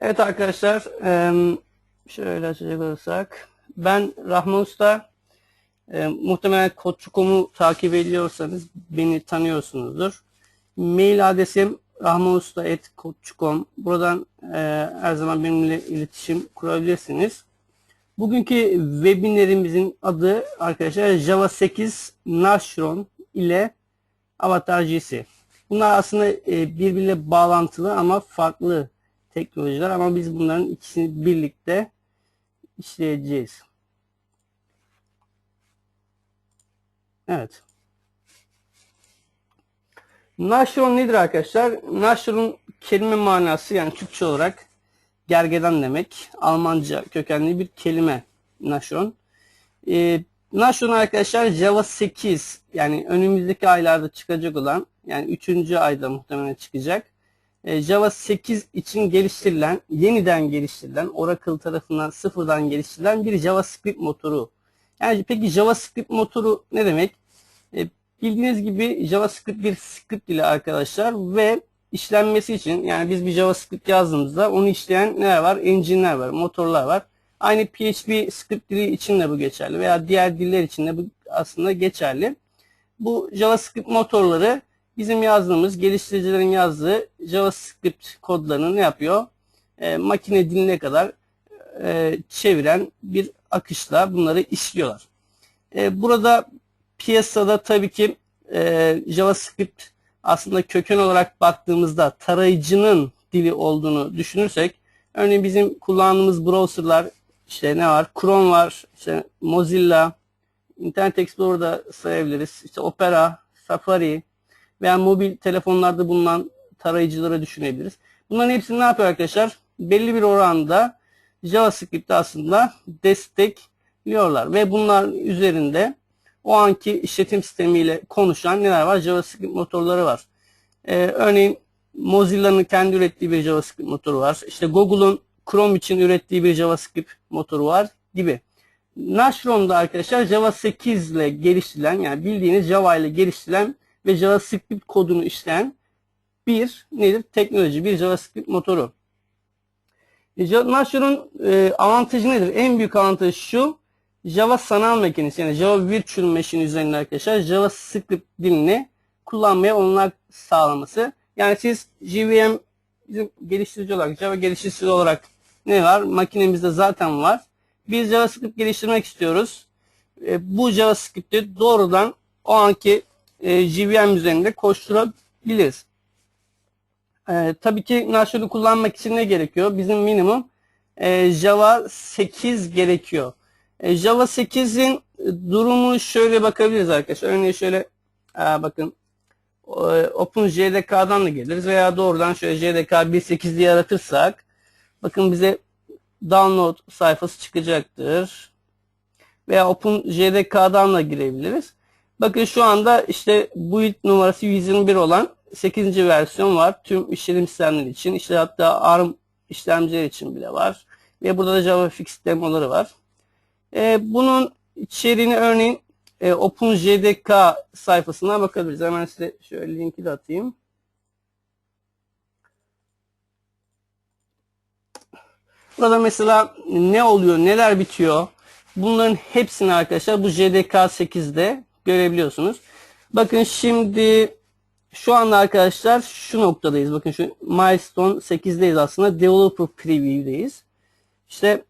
Evet arkadaşlar, şöyle açacak olursak. Ben Rahman Usta. Muhtemelen Koç.com'u takip ediyorsanız beni tanıyorsunuzdur. Mail adresim rahmanusta.koç.com. Buradan eee, her zaman benimle iletişim kurabilirsiniz. Bugünkü webinlerimizin adı arkadaşlar Java 8 Nashron ile Avatar GC. Bunlar aslında e, birbiriyle bağlantılı ama farklı teknolojiler ama biz bunların ikisini birlikte işleyeceğiz. Evet. Nashron nedir arkadaşlar? Nashron kelime manası yani Türkçe olarak gergedan demek. Almanca kökenli bir kelime Nashron. Ee, Nashron arkadaşlar Java 8 yani önümüzdeki aylarda çıkacak olan yani 3. ayda muhtemelen çıkacak. Ee, Java 8 için geliştirilen, yeniden geliştirilen, Oracle tarafından sıfırdan geliştirilen bir JavaScript motoru. Yani peki JavaScript motoru ne demek? Ee, bildiğiniz gibi JavaScript bir script dili arkadaşlar ve işlenmesi için yani biz bir JavaScript yazdığımızda onu işleyen neler var? Engine'ler var, motorlar var. Aynı PHP script dili için de bu geçerli veya diğer diller için de bu aslında geçerli. Bu JavaScript motorları bizim yazdığımız, geliştiricilerin yazdığı JavaScript kodlarını ne yapıyor? E, makine diline kadar e, çeviren bir akışla bunları işliyorlar. E, burada piyasada tabii ki e, JavaScript aslında köken olarak baktığımızda tarayıcının dili olduğunu düşünürsek örneğin bizim kullandığımız browserlar işte ne var? Chrome var, işte Mozilla, Internet Explorer'da sayabiliriz. İşte Opera, Safari veya mobil telefonlarda bulunan tarayıcılara düşünebiliriz. Bunların hepsini ne yapıyor arkadaşlar? Belli bir oranda JavaScript'i aslında destekliyorlar ve bunlar üzerinde o anki işletim sistemiyle konuşan neler var? JavaScript motorları var. Ee, örneğin Mozilla'nın kendi ürettiği bir JavaScript motoru var. İşte Google'un Chrome için ürettiği bir JavaScript motoru var gibi. Nashron'da arkadaşlar Java 8 ile geliştirilen yani bildiğiniz Java ile geliştirilen ve JavaScript kodunu işleyen bir nedir? Teknoloji, bir JavaScript motoru. E, Nashor'un e, avantajı nedir? En büyük avantajı şu. Java sanal makinesi yani Java Virtual Machine üzerinde arkadaşlar JavaScript dilini kullanmaya olanak sağlaması. Yani siz JVM bizim geliştirici olarak, Java geliştiricisi olarak ne var? Makinemizde zaten var. Biz JavaScript geliştirmek istiyoruz. E, bu JavaScript'i doğrudan o anki e, JVM üzerinde koşturabiliriz. E, tabii ki Nashor'u kullanmak için ne gerekiyor? Bizim minimum e, Java 8 gerekiyor. E, Java 8'in durumu şöyle bakabiliriz arkadaşlar. Örneğin şöyle e, bakın OpenJDK'dan da geliriz veya doğrudan şöyle JDK 1.8 diye aratırsak bakın bize download sayfası çıkacaktır. Veya OpenJDK'dan da girebiliriz. Bakın şu anda işte build numarası 121 olan 8. versiyon var. Tüm işletim sistemleri için. İşte hatta ARM işlemciler için bile var. Ve burada da JavaFX demoları var. Ee, bunun içeriğini örneğin e, OpenJDK sayfasına bakabiliriz. Hemen size şöyle linki de atayım. Burada mesela ne oluyor, neler bitiyor? Bunların hepsini arkadaşlar bu JDK 8'de görebiliyorsunuz. Bakın şimdi şu anda arkadaşlar şu noktadayız. Bakın şu milestone 8'deyiz aslında. Developer preview'deyiz. İşte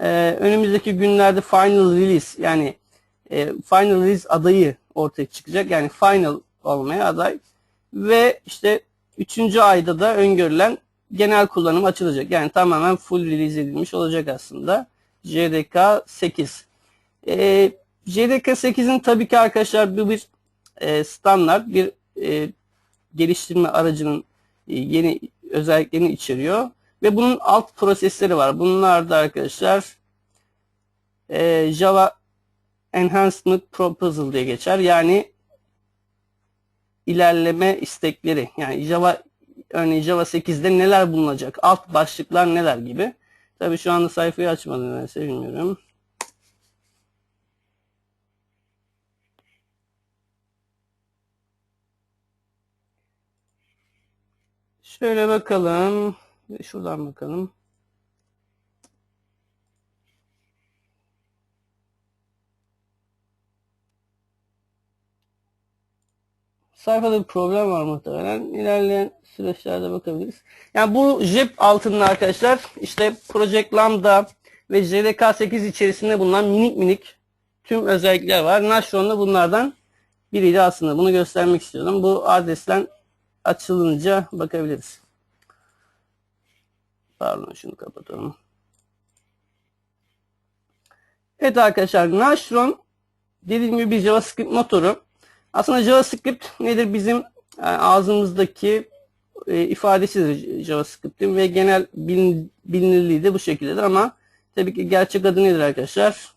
e, önümüzdeki günlerde final release yani e, final release adayı ortaya çıkacak. Yani final olmaya aday. Ve işte 3. ayda da öngörülen genel kullanım açılacak. Yani tamamen full release edilmiş olacak aslında. JDK 8. Eee JDK8'in tabii ki arkadaşlar bu bir e, standart bir e, geliştirme aracının e, yeni özelliklerini içeriyor. Ve bunun alt prosesleri var. Bunlar da arkadaşlar e, Java Enhancement Proposal diye geçer. Yani ilerleme istekleri. Yani Java örneğin Java 8'de neler bulunacak? Alt başlıklar neler gibi. Tabii şu anda sayfayı açmadım ben bilmiyorum. Şöyle bakalım. Şuradan bakalım. Sayfada bir problem var muhtemelen. İlerleyen süreçlerde bakabiliriz. Yani bu JEP altında arkadaşlar işte Project Lambda ve JDK8 içerisinde bulunan minik minik tüm özellikler var. Nashron da bunlardan biriydi aslında. Bunu göstermek istiyorum. Bu adresten açılınca bakabiliriz. Pardon şunu kapatalım. Evet arkadaşlar Nashron dediğim gibi bir JavaScript motoru. Aslında JavaScript nedir? Bizim yani ağzımızdaki e, ifadesidir JavaScript'in ve genel bilin, bilinirliği de bu şekildedir ama tabii ki gerçek adı nedir arkadaşlar?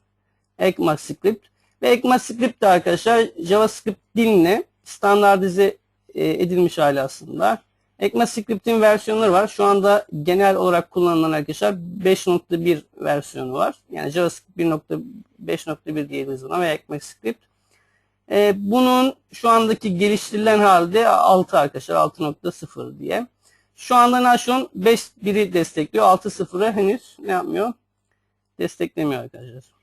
ECMAScript. Ve ECMAScript de arkadaşlar JavaScript diline standartize e, edilmiş hali aslında. ECMAScript'in versiyonları var. Şu anda genel olarak kullanılan arkadaşlar 5.1 versiyonu var. Yani JavaScript 1.5.1 diyebiliriz buna ve ECMAScript. E, bunun şu andaki geliştirilen halde 6 arkadaşlar 6.0 diye. Şu anda Nashon 5.1'i destekliyor. 6.0'ı henüz ne yapmıyor? Desteklemiyor arkadaşlar.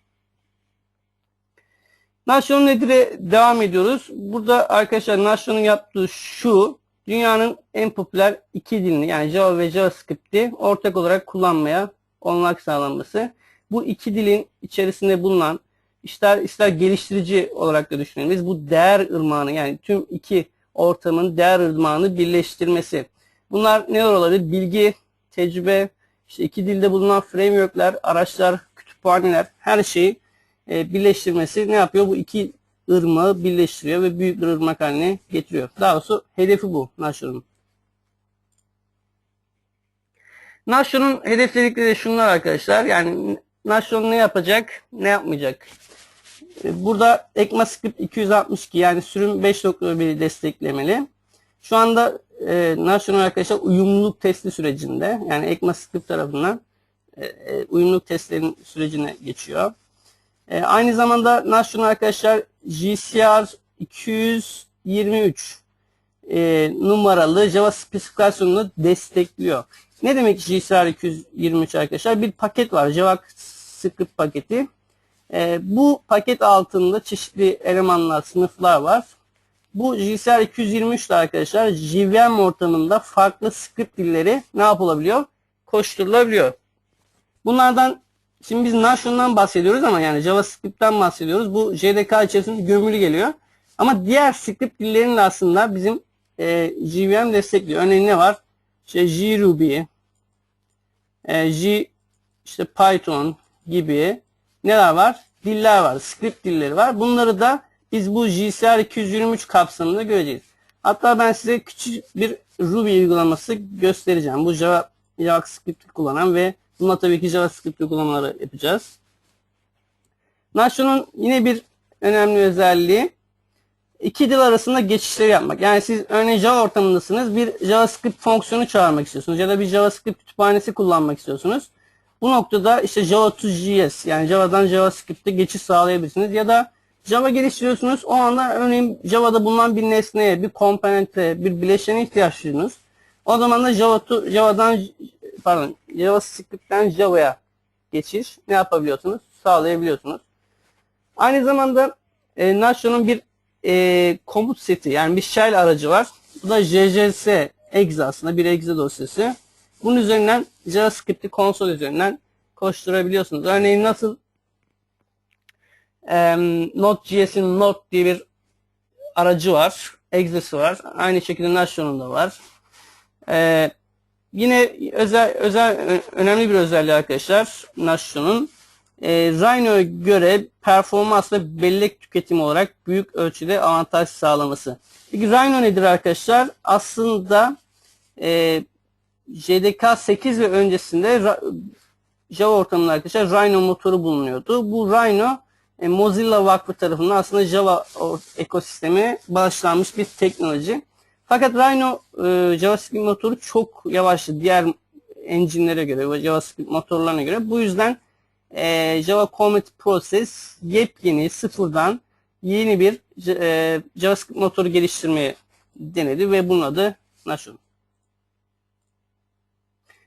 Nashon nedir'e devam ediyoruz. Burada arkadaşlar Nashon'un yaptığı şu dünyanın en popüler iki dilini yani Java ve JavaScript'i ortak olarak kullanmaya olanak sağlanması. Bu iki dilin içerisinde bulunan ister ister geliştirici olarak da düşünelim. bu değer ırmağını yani tüm iki ortamın değer ırmağını birleştirmesi. Bunlar ne olabilir? Bilgi, tecrübe, işte iki dilde bulunan frameworkler, araçlar, kütüphaneler her şeyi e, birleştirmesi ne yapıyor? Bu iki ırmağı birleştiriyor ve büyük bir ırmak haline getiriyor. Daha doğrusu hedefi bu Nashor'un. Nashor'un hedefledikleri şunlar arkadaşlar. Yani Nashor ne yapacak, ne yapmayacak? E, burada ECMAScript 262 yani sürüm 5.1'i desteklemeli. Şu anda e, National arkadaşlar uyumluluk testi sürecinde yani ECMAScript tarafından e, e, uyumluluk testlerin sürecine geçiyor. E, aynı zamanda National arkadaşlar GCR 223 e, numaralı Java spesifikasyonunu destekliyor. Ne demek GCR 223 arkadaşlar? Bir paket var. JavaScript paketi. E, bu paket altında çeşitli elemanlar, sınıflar var. Bu JSR 223 ile arkadaşlar JVM ortamında farklı script dilleri ne yapılabiliyor? Koşturulabiliyor. Bunlardan şimdi biz Notion'dan bahsediyoruz ama yani JavaScript'ten bahsediyoruz. Bu JDK içerisinde gömülü geliyor. Ama diğer script dillerinin aslında bizim e, JVM destekliyor. Örneğin ne var? İşte JRuby, e, J işte Python gibi neler var? Diller var, script dilleri var. Bunları da biz bu JCR 223 kapsamında göreceğiz. Hatta ben size küçük bir Ruby uygulaması göstereceğim. Bu Java, JavaScript kullanan ve bunda tabii ki JavaScript uygulamaları yapacağız. Nation'un yine bir önemli özelliği iki dil arasında geçişleri yapmak. Yani siz örneğin Java ortamındasınız. Bir JavaScript fonksiyonu çağırmak istiyorsunuz ya da bir JavaScript kütüphanesi kullanmak istiyorsunuz. Bu noktada işte Java to JS yani Java'dan JavaScript'e geçiş sağlayabilirsiniz ya da Java geliştiriyorsunuz. O anda örneğin Java'da bulunan bir nesneye, bir komponente, bir bileşene ihtiyaç duyuyorsunuz. O zaman da Java to, Java'dan pardon JavaScript'ten Java'ya geçiş ne yapabiliyorsunuz? Sağlayabiliyorsunuz. Aynı zamanda e, Nation'un bir e, komut seti yani bir shell aracı var. Bu da JJS exe aslında bir exe dosyası. Bunun üzerinden JavaScript'i konsol üzerinden koşturabiliyorsunuz. Örneğin nasıl e, Node.js'in Node diye bir aracı var. Exe'si var. Aynı şekilde Nation'un da var. E, yine özel, özel önemli bir özelliği arkadaşlar Nation'un e, Rhino'ya göre performans ve bellek tüketimi olarak büyük ölçüde avantaj sağlaması. Peki Rhino nedir arkadaşlar? Aslında e, JDK 8 ve öncesinde Java ortamında arkadaşlar Rhino motoru bulunuyordu. Bu Rhino e, Mozilla Vakfı tarafından aslında Java ekosistemi bağışlanmış bir teknoloji. Fakat Rhino e, JavaScript motoru çok yavaştı diğer engine'lere göre, JavaScript motorlarına göre. Bu yüzden e, Java Commit Process yepyeni sıfırdan yeni bir e, JavaScript motoru geliştirmeyi denedi ve bunun adı Nashon.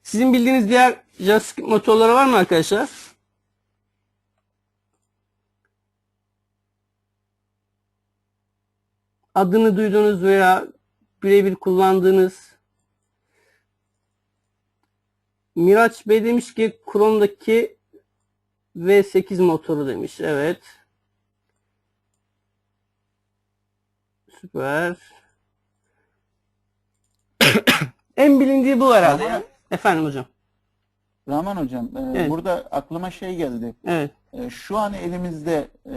Sizin bildiğiniz diğer JavaScript motorları var mı arkadaşlar? Adını duyduğunuz veya birebir kullandığınız Miraç Bey demiş ki Chrome'daki V8 motoru demiş. Evet. Süper. en bilindiği bu herhalde. ya. Efendim hocam. Rahman Hocam, e, Evet. burada aklıma şey geldi. Evet. E, şu an elimizde e,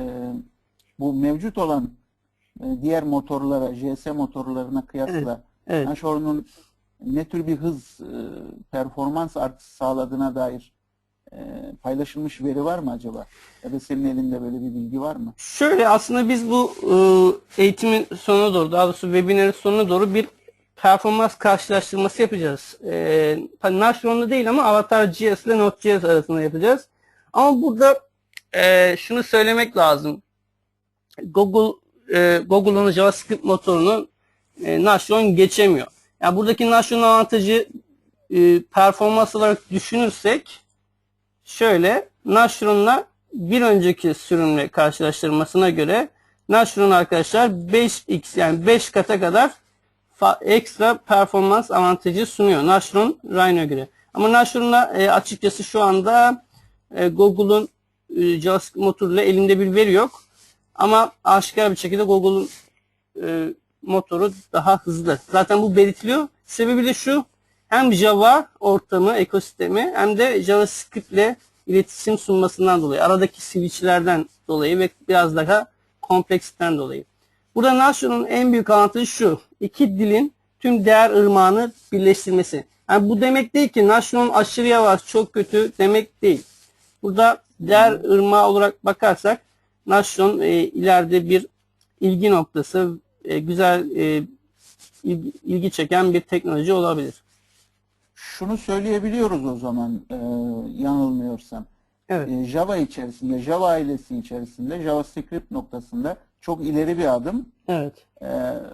bu mevcut olan diğer motorlara, JS motorlarına kıyasla Evet. Nashorn'un ne tür bir hız, e, performans artışı sağladığına dair e, paylaşılmış veri var mı acaba? Ya da senin elinde böyle bir bilgi var mı? Şöyle aslında biz bu e, eğitimin sonuna doğru, daha doğrusu webinarın sonuna doğru bir performans karşılaştırması yapacağız. E, Nashorn'da değil ama Avatar JS ile Node.js arasında yapacağız. Ama burada e, şunu söylemek lazım. Google e, Google'ın JavaScript motorunu e, Nashorn geçemiyor. Yani buradaki Nashorn avantajı e, performans olarak düşünürsek şöyle Nashorn'la bir önceki sürümle karşılaştırmasına göre Nashorn arkadaşlar 5x yani 5 kata kadar ekstra performans avantajı sunuyor Nashorn Rhino'ya göre. Ama Nashorn'la e, açıkçası şu anda e, Google'un e, JavaScript motoruyla elimde bir veri yok. Ama aşikar bir şekilde Google'un e, motoru daha hızlı. Zaten bu belirtiliyor. Sebebi de şu. Hem Java ortamı, ekosistemi hem de JavaScript ile iletişim sunmasından dolayı. Aradaki switchlerden dolayı ve biraz daha kompleksiten dolayı. Burada Nashorn'un en büyük avantajı şu. İki dilin tüm değer ırmağını birleştirmesi. Yani bu demek değil ki Nashorn aşırı yavaş, çok kötü demek değil. Burada değer ırmağı olarak bakarsak Nashorn e, ileride bir ilgi noktası, e, güzel e, ilgi, ilgi çeken bir teknoloji olabilir. Şunu söyleyebiliyoruz o zaman e, yanılmıyorsam. Evet. E, Java içerisinde, Java ailesi içerisinde JavaScript noktasında çok ileri bir adım. Evet. E,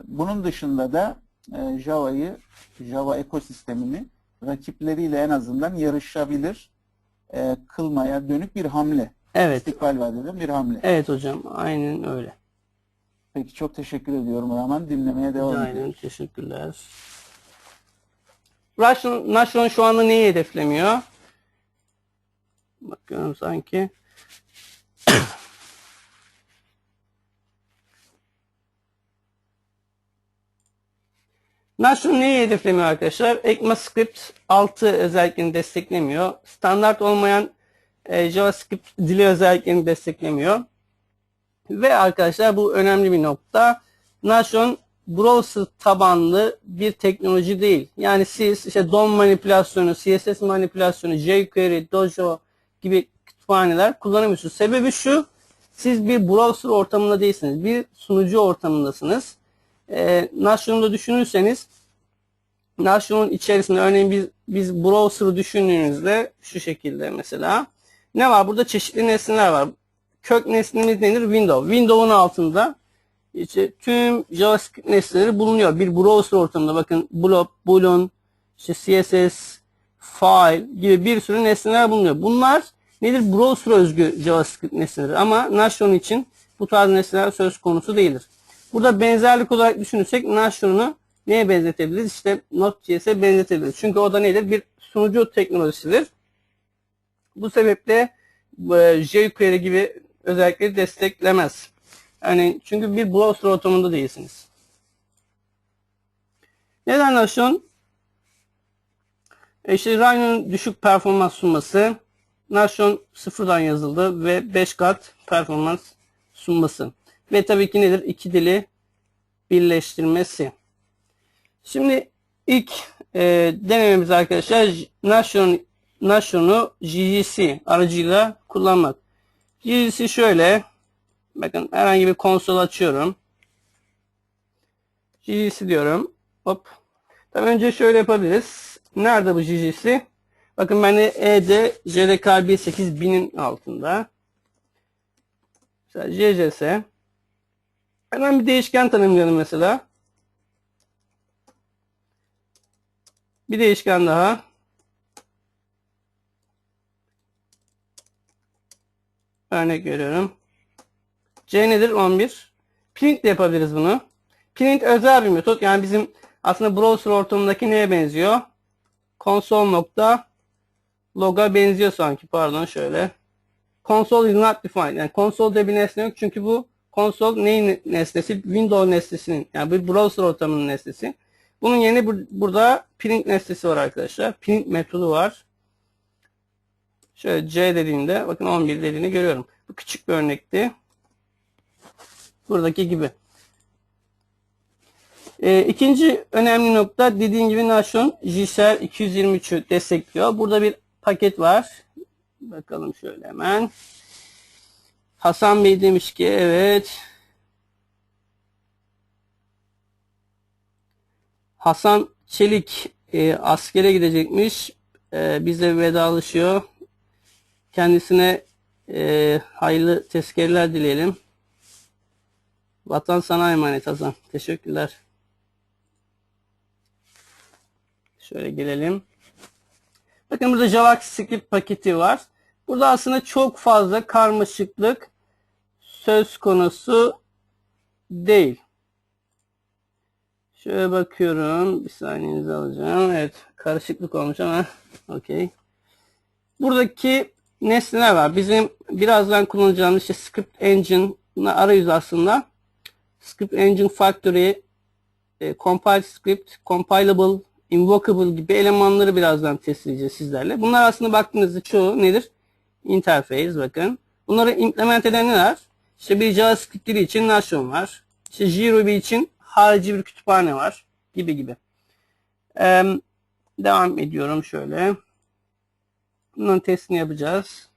bunun dışında da e, Java'yı, Java ekosistemini rakipleriyle en azından yarışabilir e, kılmaya dönük bir hamle. Evet. İstikbal vaat eden bir hamle. Evet hocam. Aynen öyle. Peki çok teşekkür ediyorum Rahman. Dinlemeye devam ederim. Teşekkürler. Nashorn, Nashorn şu anda neyi hedeflemiyor? Bakıyorum sanki. Nashorn neyi hedeflemiyor arkadaşlar? ECMAScript 6 özelliklerini desteklemiyor. Standart olmayan e, JavaScript dili özelliklerini desteklemiyor. Ve arkadaşlar bu önemli bir nokta. Nashorn browser tabanlı bir teknoloji değil. Yani siz işte DOM manipülasyonu, CSS manipülasyonu, jQuery, Dojo gibi kütüphaneler kullanamıyorsunuz. Sebebi şu, siz bir browser ortamında değilsiniz. Bir sunucu ortamındasınız. Ee, Nashorn'da düşünürseniz Nashorn'un içerisinde örneğin biz, biz browser'ı düşündüğünüzde şu şekilde mesela ne var? Burada çeşitli nesneler var. Kök nesnemiz nedir? Window. Window'un altında işte tüm JavaScript nesneleri bulunuyor. Bir browser ortamında bakın blob, boolean, işte CSS, file gibi bir sürü nesneler bulunuyor. Bunlar nedir? Browser özgü JavaScript nesneleri. Ama Nashorn için bu tarz nesneler söz konusu değildir. Burada benzerlik olarak düşünürsek Nashorn'u neye benzetebiliriz? İşte Node.js'e benzetebiliriz. Çünkü o da nedir? Bir sunucu teknolojisidir. Bu sebeple e, jQuery gibi özellikleri desteklemez. Yani çünkü bir browser ortamında değilsiniz. Neden Nashorn? E işte Rhino'nun düşük performans sunması, Nashorn sıfırdan yazıldı ve 5 kat performans sunması. Ve tabii ki nedir? İki dili birleştirmesi. Şimdi ilk e, denememiz arkadaşlar Nashorn, Nashorn'u GGC aracıyla kullanmak. GGC şöyle. Bakın herhangi bir konsol açıyorum. GGC diyorum. Hop. Tabii önce şöyle yapabiliriz. Nerede bu GGC? Bakın bende ED JDK 18000'in altında. Mesela JJS. Hemen bir değişken tanımlayalım mesela. Bir değişken daha. Örnek veriyorum. C nedir? 11. Print de yapabiliriz bunu. Print özel bir metot. Yani bizim aslında browser ortamındaki neye benziyor? Console nokta loga benziyor sanki. Pardon şöyle. Console is not defined. Yani konsolde bir nesne yok. Çünkü bu konsol neyin nesnesi? Windows nesnesinin. Yani bir browser ortamının nesnesi. Bunun yerine bur- burada print nesnesi var arkadaşlar. Print metodu var. Şöyle C dediğimde bakın 11 dediğini görüyorum. Bu küçük bir örnekti. Buradaki gibi. Ee, ikinci önemli nokta dediğim gibi Nashon JSR 223'ü destekliyor. Burada bir paket var. Bakalım şöyle hemen. Hasan Bey demiş ki evet. Hasan Çelik e, askere gidecekmiş. E, bize vedalaşıyor. Kendisine e, hayırlı tezkereler dileyelim. Vatan sana emanet Hasan. Teşekkürler. Şöyle gelelim. Bakın burada JavaScript paketi var. Burada aslında çok fazla karmaşıklık söz konusu değil. Şöyle bakıyorum. Bir saniyenizi alacağım. Evet. Karışıklık olmuş ama okey. Buradaki nesneler var. Bizim birazdan kullanacağımız işte Script Engine arayüz aslında. Script Engine Factory, e, Compile Script, Compilable, Invocable gibi elemanları birazdan test edeceğiz sizlerle. Bunlar aslında baktığınızda çoğu nedir? Interface bakın. Bunları implement eden neler? İşte bir JavaScript dili için Nation var. İşte JRuby için harici bir kütüphane var. Gibi gibi. Ee, devam ediyorum şöyle. Bunların testini yapacağız.